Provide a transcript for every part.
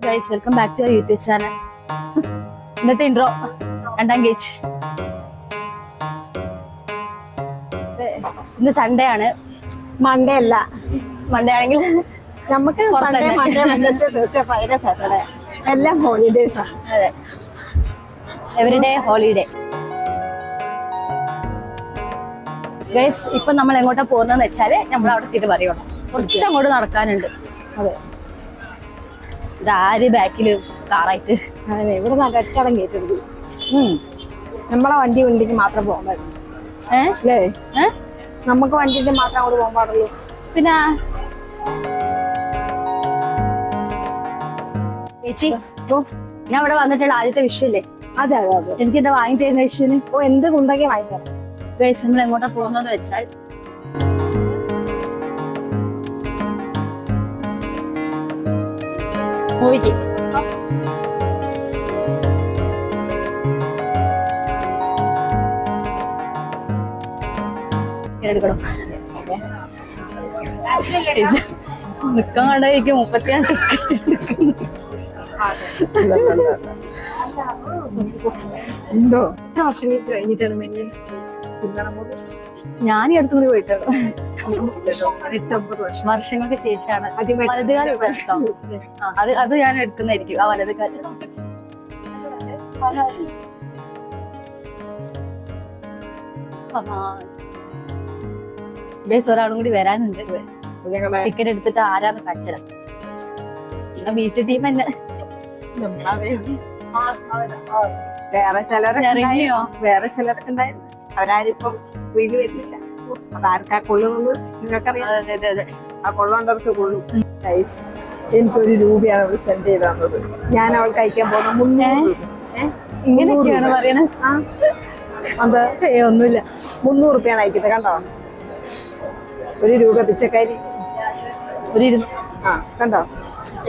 Guys welcome back to YouTube channel ഇന്നത്തെ intro രണ്ടാം ഗേജ് ഇന്ന് സൺഡേ ആണ്. മൺഡേ അല്ല. മൺഡേ ആണെങ്കിൽ നമുക്ക് സൺഡേ? മൺഡേ വെനസ്ഡേ തീർച്ചയായും ഫ്രൈഡേ സാറ്റർഡേ എല്ലാം ഹോളിഡേസ് ആണ് അതെ. എവറിഡേ ഹോളിഡേ ഗൈസ് ഇപ്പൊ നമ്മൾ എങ്ങോട്ടാ പോകുന്നതെന്ന് വെച്ചാൽ നമ്മൾ അവിടെ തിരി പറയണം കുറച്ച് അങ്ങോട്ട് നടക്കാനുണ്ട്. അതെ. ഇതാര് ബാക്കിൽ കാറായിട്ട്? അതെ ഇവിടെ നല്ല ഒറ്റടം കേട്ടിരുന്നു നമ്മളെ വണ്ടി വണ്ടിക്ക് മാത്രം പോകാൻ പാടുള്ളൂ. ഏ? അല്ലേ? നമുക്ക് വണ്ടിക്ക് മാത്രം അങ്ങോട്ട് പോകാൻ പാടുള്ളൂ. പിന്നെ? ചേച്ചി ഞാൻ ഇവിടെ വന്നിട്ടുള്ള ആദ്യത്തെ വിഷയല്ലേ അതെ അതെ അതെ. എനിക്ക് എന്താ വാങ്ങി തരുന്ന വിഷയന് ഓ എന്ത് കൊണ്ടൊക്കെ വാങ്ങിത്തരാം ഗൈസ് നമ്മൾ എങ്ങോട്ടാ പോകുന്നതെന്ന് വെച്ചാൽ മൂവിക്ക് എടുക്കണം നിക്കാൻ കണ്ടായിരിക്കും മുപ്പത്തിയാറ് ടിക്കറ്റ് കഴിഞ്ഞിട്ടാണ് ഞാൻ ഈ അടുത്തുകൂടി പോയിട്ടുള്ളൂ വർഷങ്ങൾക്ക് ശേഷമാണ്. വലതുകാലം അത് അത് ഞാൻ എടുക്കുന്നതായിരിക്കും. ആ വലതുകാലം ബേസ് ഒരാളും കൂടി വരാനുണ്ട്. ടിക്കറ്റ് എടുത്തിട്ട് ആരാന്ന് കച്ചറ ബീച്ച് ടീം തന്നെ. വേറെ ചിലരൊക്കെ? വേറെ ചിലരൊക്കെ ഉണ്ടായിരുന്നു. അവരാരും ഇപ്പം സ്ക്രീനിൽ വരുന്നില്ല. കൊള്ളുന്നത്? നിങ്ങൾക്കറിയാം. ആ കൊള്ളേണ്ടവർക്ക് കൊള്ളും. എനിക്കൊരു രൂപയാണ് അവൾ സെൻഡ് ചെയ്ത് തന്നത്. ഞാൻ അവൾ കഴിക്കാൻ പോകുന്ന മുന്നേ ഇങ്ങനെയൊക്കെയാണ്. പറയണത് അത് ഒന്നുമില്ല. മുന്നൂറ് റുപ്യാണ് അയക്കുന്നത് കണ്ടോ? ഒരു രൂപ പിച്ചക്കാരി. ഒരു ഇരുന്ന് ആ കണ്ടോ?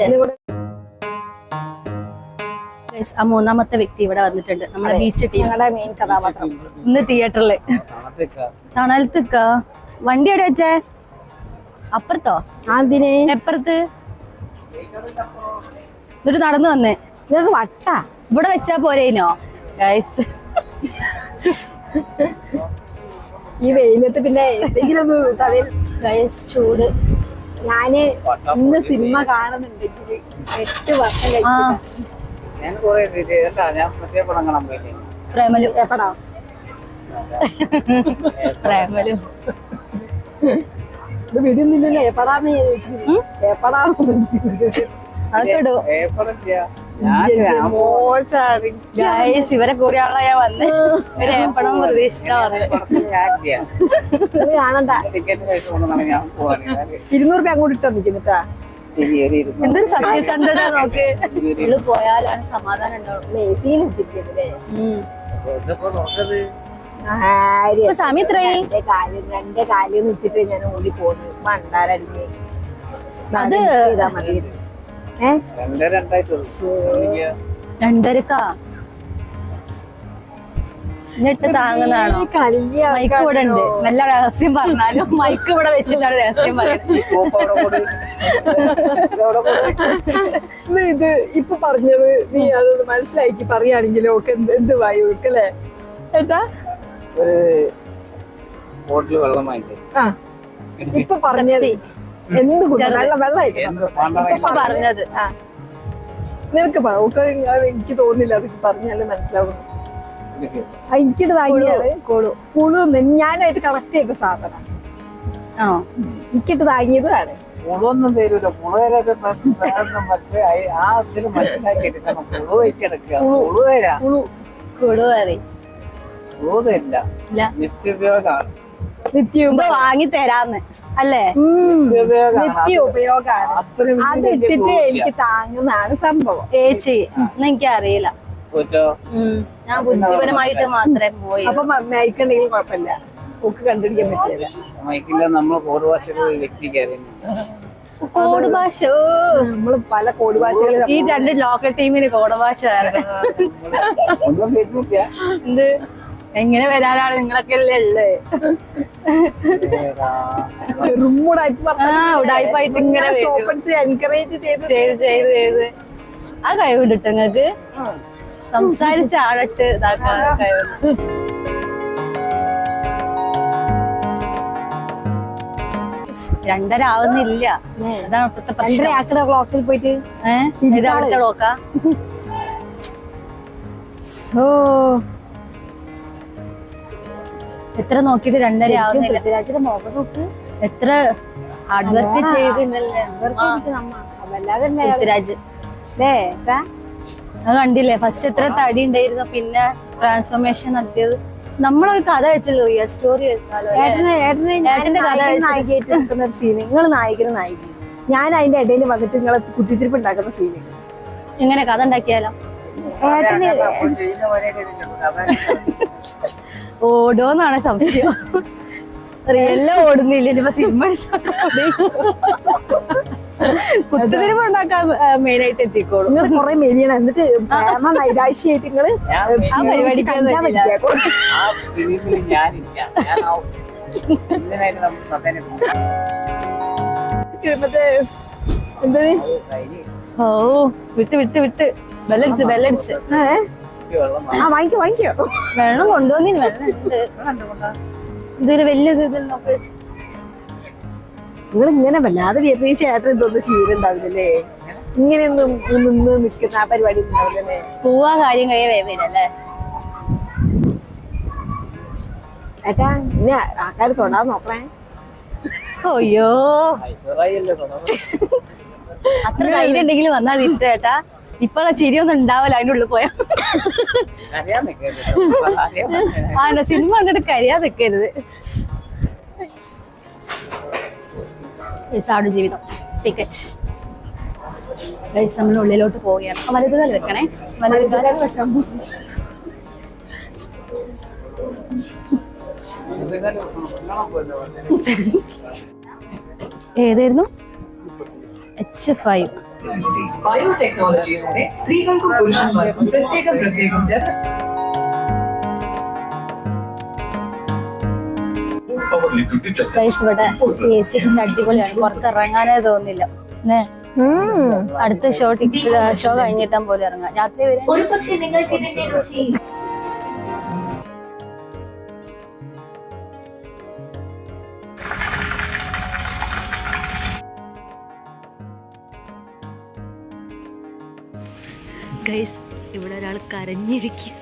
ഇതുകൂടെ Guys, ആ മൂന്നാമത്തെ വ്യക്തി ഇവിടെ വന്നിട്ടുണ്ട്. നമ്മുടെ ബീച്ച് ടീം ഞങ്ങളുടെ മെയിൻ കഥാപാത്രം. ഇന്ന് തിയേറ്ററിൽ തണലത്തുക്ക. വണ്ടി എവിടെ വെച്ചേ? അപ്പുറത്തോ? അതിനെ എപ്പുറത്ത്? എന്നിട്ട് നടന്നു വന്നേ. ഇതൊക്കെ വട്ടാ. ഇവിടെ വെച്ചാ പോരേനോ? ഗൈസ് ഈ വെയിലത്ത് പിന്നെ എന്തെങ്കിലും ഒന്ന് തലയിൽ ഗൈസ് ചൂട്. ഞാൻ ഇന്ന് സിനിമ കാണുന്നുണ്ടെങ്കിൽ എട്ട് വർഷം കഴിച്ചിട്ടാ. ഞാൻ കുറെ ഞാൻ മറ്റേ പടം കാണാൻ പോയില്ലേ? പ്രേമലു എപ്പടാ പ്രേമലു. ഇത് വിടുന്നില്ലല്ലോ എപ്പടാന്ന് എപ്പടാന്ന് ഇവരെ കൂടിയാണല്ലോ ഞാൻ വന്നേ. ഒരു ഏപ്പടം പ്രതീക്ഷിച്ചാ വന്നത് ഇരുന്നൂറ് രൂപ അങ്ങോട്ട് ഇട്ടോ ഇരുന്നൂറ് എന്തൊരു സത്യസന്ധത നോക്ക്. പോയാലാണ് സമാധാനം ഉണ്ടാവും സമയം രണ്ട് വെച്ചിട്ട് ഞാൻ ഓടി പോന്നു മണ്ടാരടിഞ്ഞ് അത് ചെയ്താ മതി. രണ്ടരക്കാ? എന്നിട്ട് താങ്ങുന്നതാണോ? മൈക്ക് ഇവിടെ ഉണ്ട്. നല്ല രഹസ്യം പറഞ്ഞാലും മൈക്ക് ഇവിടെ വെച്ചിട്ടാണ് രഹസ്യം പറയുന്നത്. ഇത് ഇപ്പൊ പറഞ്ഞത് നീ അത് മനസ്സിലാക്കി പറയുകയാണെങ്കിലും ഒക്കെ എന്ത് വായു അല്ലേ? എന്താ? ഒരു ബോട്ടിൽ വെള്ളം വാങ്ങിച്ചു. ആ. ഇപ്പൊ പറഞ്ഞത്. എന്ത്. വെള്ളം ഇപ്പൊ പറഞ്ഞത്. നിനക്ക് എനിക്ക് തോന്നില്ല അത് പറഞ്ഞാലും മനസ്സിലാവും എനിക്ക് ആ, എനിക്കിട്ട് കുളു ഞാനായിട്ട് കറക്റ്റ് ചെയ്ത സാധനം. ആ. എനിക്കിട്ട് താങ്ങിയതാണ് പുളൊന്നും തരൂല അയ- ആ ഇതിൽ മനസ്സിലാക്കി എടുക്കണം വെച്ചെടുക്കുക തരാ തരില്ല നിത്യോപയോഗമാണ് വാങ്ങി തരാന്ന്. അല്ലേ? നിത്യോപയോഗമാണ് അത് ഇട്ടിട്ട് എനിക്ക് താങ്ങുന്നതാണ് സംഭവം. ഏച്ചി എനിക്ക് അറിയില്ല ഞാൻ ബുദ്ധിപരമായിട്ട് മാത്രമേ പോയി അപ്പൊ മയക്കുണ്ടെങ്കിൽ കുഴപ്പമില്ല. ഒക്കെ കണ്ടുപിടിക്കാൻ പറ്റില്ല. മയക്കില്ല നമ്മൾ കോട് ഭാഷകൾ വ്യക്തിക്ക് കോഡ് ഭാഷ ഓ. പല കോടി ഈ രണ്ട് ലോക്കൽ ടീമിന് കോഡ് ഭാഷ. എന്ത്? എങ്ങനെ വരാനാണ് നിങ്ങളൊക്കെ അല്ലേ ഉള്ളത് ഉടായ്പായിട്ട് ഇങ്ങനെ. എൻകറേജ് ചെയ്ത് ചെയ്ത് ചെയ്ത് ചെയ്ത്. ആ കഴിവുണ്ട് ട്ടോ നിങ്ങക്ക് സംസാരിച്ച ആളിട്ട് ഇതാക്കാൻ കഴിവുണ്ട് രണ്ടര ആവുന്നില്ല. അതാണ് ഇപ്പത്തെ രണ്ടര പ്രശ്നം ആക്കട ക്ലോക്കിൽ പോയിട്ട് ഏഹ് ഇത് അവിടുത്തെ നോക്കാ ഓ. എത്ര നോക്കിട്ട് രണ്ടര ആവുന്നില്ല. എത്ര ഹാർഡ് വർക്ക് ചെയ്തിട്ടുണ്ടല്ലേ വല്ലാതെ അത് കണ്ടില്ലേ? ഫസ്റ്റ് എത്ര തടി ഉണ്ടായിരുന്നു പിന്നെ ട്രാൻസ്ഫോർമേഷൻ നടത്തിയത്. നമ്മളൊരു കഥ വെച്ചല്ലോ റിയൽ സ്റ്റോറി നിൽക്കുന്ന ഒരു സീന് നിങ്ങൾ നായകനും നായിക ഞാൻ അതിന്റെ ഇടയിൽ വന്നിട്ട് നിങ്ങളെ കുത്തിത്തിരിപ്പ് ഉണ്ടാക്കുന്ന സീൻ ഇങ്ങനെ കഥ ഉണ്ടാക്കിയാലോ? ഏട്ടന് ഓടോന്നാണ് സംശയം. റിയലിൽ ഓടുന്നില്ല ഇനിയിപ്പോ സിനിമ ഉണ്ടാക്കാൻ മെയിൻ ആയിട്ട് എത്തിക്കോളും. നിങ്ങൾ കുറെ മെലിയണം. എന്നിട്ട് പ്രേമ നിങ്ങൾ പരിപാടിക്ക് ഓ വിട്ട് വിട്ട് വിട്ട്. ബെല്ലടിച്ച് ബെല്ലടിച്ച് ആ വാങ്ങിക്കോ വാങ്ങിക്കോ. വെള്ളം കൊണ്ടുവന്നിന് വെള്ളം ഇതൊരു വലിയ ഇതിൽ നോക്കി. നിങ്ങൾ ഇങ്ങനെ വല്ലാതെ വരുന്ന ഈ ചേട്ടൻ ഇതൊന്നും ശീലുണ്ടാവില്ലല്ലേ ഇങ്ങനെയൊന്നും നിന്ന് നിൽക്കുന്ന ആ പരിപാടി ഒന്നും ഉണ്ടാവില്ലല്ലേ? പോവാ കാര്യം കഴിയ വേവരല്ലേ ഏട്ടാ ഇനി ആൾക്കാർ തൊടാൻ നോക്കണേ. അയ്യോ. അത്ര ധൈര്യം ഉണ്ടെങ്കിൽ വന്നാൽ തിരിച്ചു ഏട്ടാ. ഇപ്പോഴുള്ള ചിരിയൊന്നും ഉണ്ടാവില്ല അതിന്റെ ഉള്ളിൽ പോയാ. ആ സിനിമ കണ്ടിട്ട് കരിയാ നിൽക്കരുത്. ജീവിതം. ടിക്കറ്റ് ഗൈസ് നമ്മൾ ഉള്ളിലോട്ട് പോവുകയാണ്. ആ, കാൽ വെക്കണേ. വലതുകാൽ. ഏതായിരുന്നു? എച്ച് ഫൈവ് ബയോടെക്നോളജിയിലൂടെ സ്ത്രീകൾക്കും പുരുഷന്മാർക്കും പ്രത്യേകം പ്രത്യേകം ഇവിടെ എ സി അടിപൊളിയാണ്. പുറത്തിറങ്ങാനേ തോന്നില്ല. ന്നെ, അടുത്ത ഷോ ടിക്കറ്റ് ഷോ കഴിഞ്ഞിട്ടാൻ പോലും ഇറങ്ങാം. രാത്രി വരെ ഒരു പക്ഷെ നിങ്ങൾക്ക് ഇതിന്റെ രുചി. ഗൈസ് ഇവിടെ ഒരാൾ കരഞ്ഞിരിക്കും.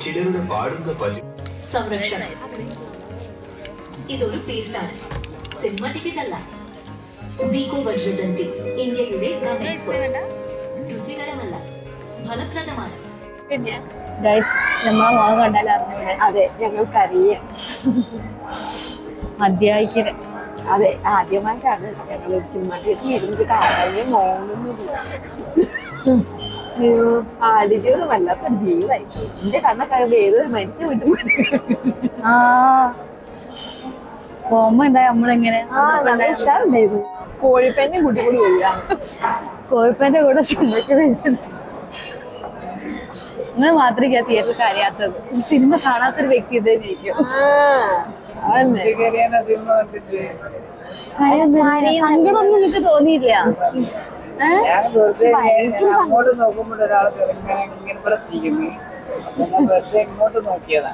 ചിലരുടെ പാടുന്ന പല്ലു. സംരക്ഷണം. ഇതൊരു പേസ്റ്റാണ് സിനിമ ടിക്കറ്റ് അല്ല. ദീകോ വജ്രദന്തി ഇന്ത്യയുടെ. രുചികരമല്ല ഫലപ്രദമാണ്. നമ്മളെ മുഖം കണ്ടാൽ അറിഞ്ഞൂടെ? അതെ ഞങ്ങൾക്കറിയാം. അതെ ആദ്യമായിട്ടാണ് ഞങ്ങൾ സിനിമ വല്ലാത്ത ജീവായി എന്റെ കണ്ണൊക്കെ ഏതൊരു മനുഷ്യ വിട്ടു ആ. പോകുമ്പോ നമ്മളിങ്ങനെ? ഉഷാറുണ്ടായിരുന്നു. കോഴിപ്പന്നെ കുട്ടി കൂടി കോഴിപ്പന്റെ കൂടെ സിനിമയ്ക്ക് വരുന്നത്. നിങ്ങൾ മാത്രമേ തിയേറ്ററിൽ കരയാത്തത്? സിനിമ കാണാത്തൊരു വ്യക്തി ഇത് തന്നെയായിരിക്കും അതന്നെ. സിനിമ കണ്ടിട്ട്. സങ്കടമൊന്നും നിങ്ങൾക്ക് തോന്നിയില്ല അങ്ങോട്ട് നോക്കുമ്പോൾ ഒരാൾ വെറുതെ ഇങ്ങോട്ട് നോക്കിയതാ.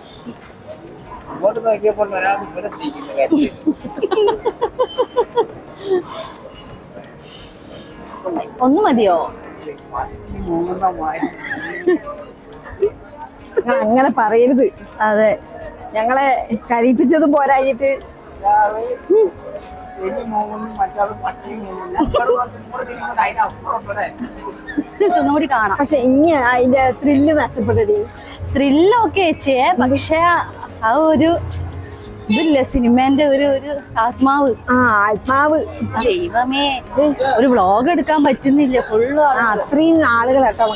അങ്ങോട്ട് നോക്കിയപ്പോൾ ഒരാൾ ഇവിടെ. ഒന്ന് മതിയോ? നിങ്ങൾ അങ്ങനെ പറയരുത്. അതെ. ഞങ്ങളെ കരിപ്പിച്ചത് പോരായിട്ട് ഒന്നുകൂടി കാണാം. പക്ഷെ ഇനി അതിന്റെ ത്രില്ല് നഷ്ടപ്പെട്ടടി. ത്രില്ലൊക്കെ ചേച്ചിയെ പക്ഷെ ആ ഒരു ഇതില്ലേ സിനിമേന്റെ ഒരു ഒരു ആത്മാവ്. ആ ആത്മാവ്. ദൈവമേ ഒരു വ്ളോഗ് എടുക്കാൻ പറ്റുന്നില്ല ഫുള്ള് അത്രയും ആളുകളാട്ടോ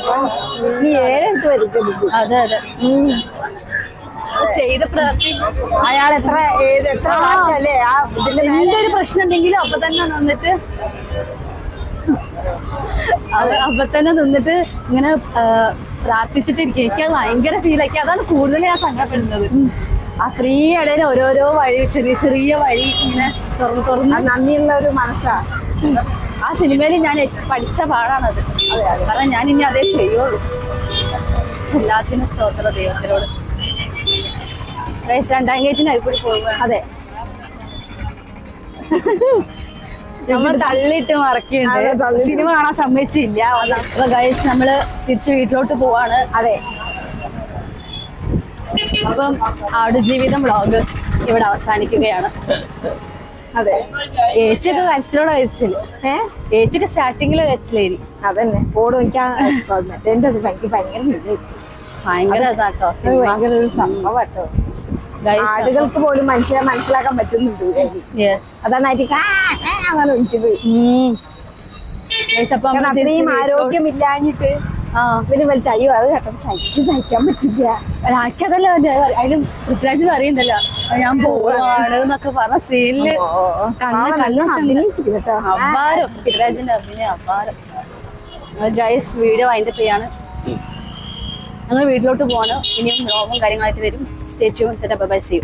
ഈ ഏഴെടുത്ത് വരിക അതെ അതെ. ചെയ്ത പ്രവൃത്തി അയാൾ എത്ര ഏത് എത്ര അല്ലേ ആ ഇതിന്റെ എന്തൊരു പ്രശ്നം ഉണ്ടെങ്കിലും അപ്പൊ തന്നെ നിന്നിട്ട് അപ്പൊ തന്നെ നിന്നിട്ട് ഇങ്ങനെ പ്രാർത്ഥിച്ചിട്ടിരിക്കും. എനിക്ക് അത് ഭയങ്കര ഫീലാക്കി അതാണ് കൂടുതൽ ഞാൻ സങ്കടപ്പെടുന്നത്. അത്രയും ഇടയിൽ ഓരോരോ വഴി ചെറിയ ചെറിയ വഴി ഇങ്ങനെ തുറന്ന് തുറന്ന്. ആ നന്ദിയുള്ള ഒരു മനസ്സാ. ആ സിനിമയിൽ ഞാൻ പഠിച്ച പാടാണത്. കാരണം ഞാൻ ഇനി അതേ ചെയ്യുള്ളൂ. എല്ലാത്തിനും സ്തോത്ര ദൈവത്തിനോട്. രണ്ടാം കേജിന് കൂടി പോകുക അതെ. നമ്മൾ തള്ളിയിട്ട് മറക്കിയുണ്ട്. സിനിമ കാണാൻ സമ്മതിച്ചില്ല. ഗൈസ് നമ്മൾ തിരിച്ച് വീട്ടിലോട്ട് പോവാണ്. അതെ. അപ്പം ആടുജീവിതം വ്ളോഗ് ഇവിടെ അവസാനിക്കുകയാണ്. അതെ. ഏച്ചിയൊക്കെ കരച്ചിലോടെ വെച്ചില്ല ഏ? ഏച്ചിയൊക്കെ സ്റ്റാർട്ടിങ്ങിൽ വെച്ചില്ലേരി അതന്നെ. ഓടും എനിക്ക് എന്റെ അത് എനിക്ക് ഭയങ്കര. ഭയങ്കര ഭയങ്കര ഒരു സംഭവട്ടോ. ആടുകൾക്ക് പോലും മനുഷ്യരെ മനസ്സിലാക്കാൻ പറ്റുന്നുണ്ട് അതാണ് അങ്ങനെ വിളിച്ചത്. അത്രയും ആരോഗ്യമില്ലാഞ്ഞിട്ട് ആ ഇവർ വലിച്ച അയ്യോ അത് കേട്ടോ സഹിക്കും സഹിക്കാൻ പറ്റില്ല. എനിക്കതല്ല അതിലും പൃഥ്വിരാജ് പറയണ്ടല്ലോ ഞാൻ പോവാണ് എന്നൊക്കെ പറഞ്ഞ സീനിൽ കേട്ടോ. അപാരം. പൃഥ്വിരാജിന്റെ അഭിനയം അപാരം. ഗൈസ് വീഡിയോ അതിന്റെ ചെയ്യാണ്. ഞങ്ങൾ വീട്ടിലോട്ട് പോവാണ്. ഇനിയും രോഗം കാര്യങ്ങളായിട്ട് വരും. സ്റ്റേറ്റ്യൂൺ ബൈ സീ